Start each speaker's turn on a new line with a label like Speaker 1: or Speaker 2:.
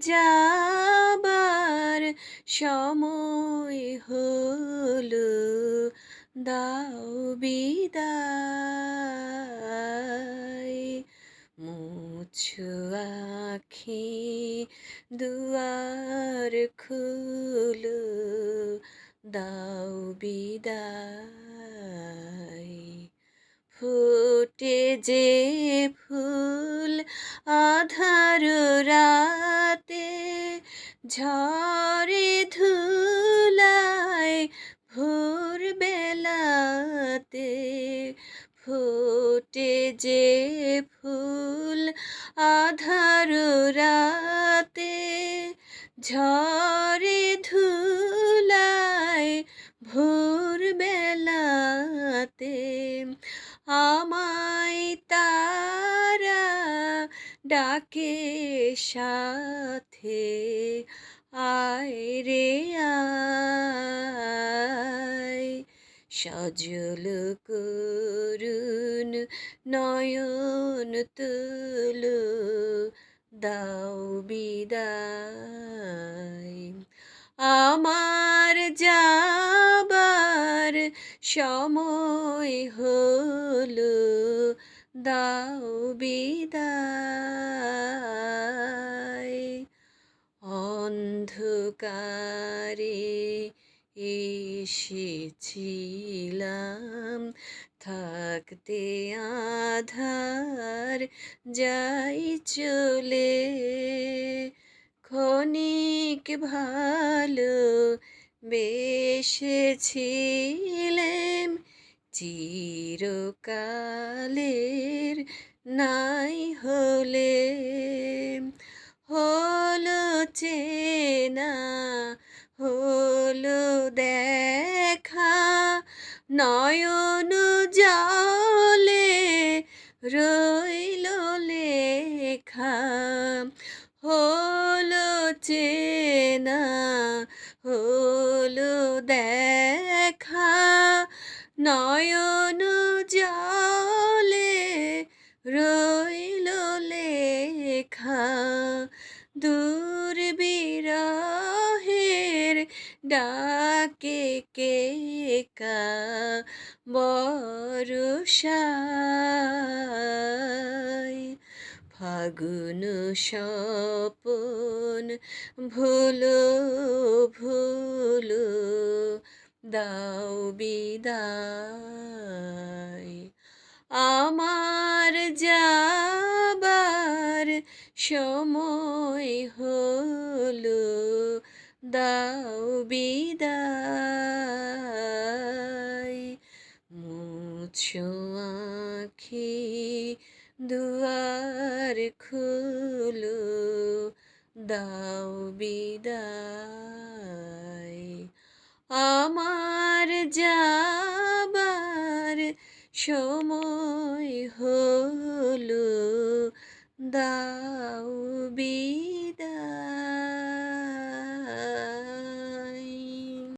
Speaker 1: যাবার সময় হলো। দাও বিদায়। মুছো আখি দুয়ার খুলো। দাও বিদায়। ফুটে যে ফুল রাতে ঝরে ধুলায় ভোর বেলাতে ফুটে যে ফুল আধার রাতে ঝরে ধুলায় ভোর বেলাতে আমায় তারা ডাকে সাথে। আয় রে আয়। সজল করুন নয়ন তুলো, দাও বিদায়। আমার যাবার সময় হলো, দাও বিদায়। অন্ধকারে এসেছিলাম। থাকতে আধার যাই চলে। ক্ষণিক ভালো বেসেছিলেম চিরকালের নাই হলে। হলো নয়ন জলে রইল লেখা হলো চেনা হলো দেখা নয়ন ডাকে কেকা বরষায়? ফাগুন স্বপন ভুলো ভুলো দাও বিদায়। আমার যাবার সময় হলো দাও বিদায়। মুছো আখি দুয়ার খুলো দাও বিদায়। আমার যাবার সময় হলো দাও বিদায়।